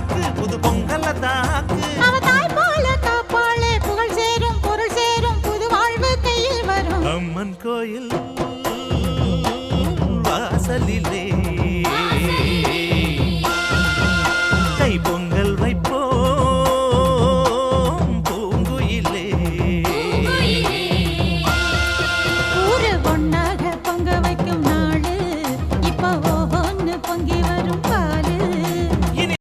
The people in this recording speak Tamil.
தாக்கு புது பொங்கல தாக்கு. அவ தாய் போல காப்பாளே புகழ் சேரும் பொருள் சேரும் புது வாழ்வு கையில் வரும். அம்மன் கோயில் வாசலிலே.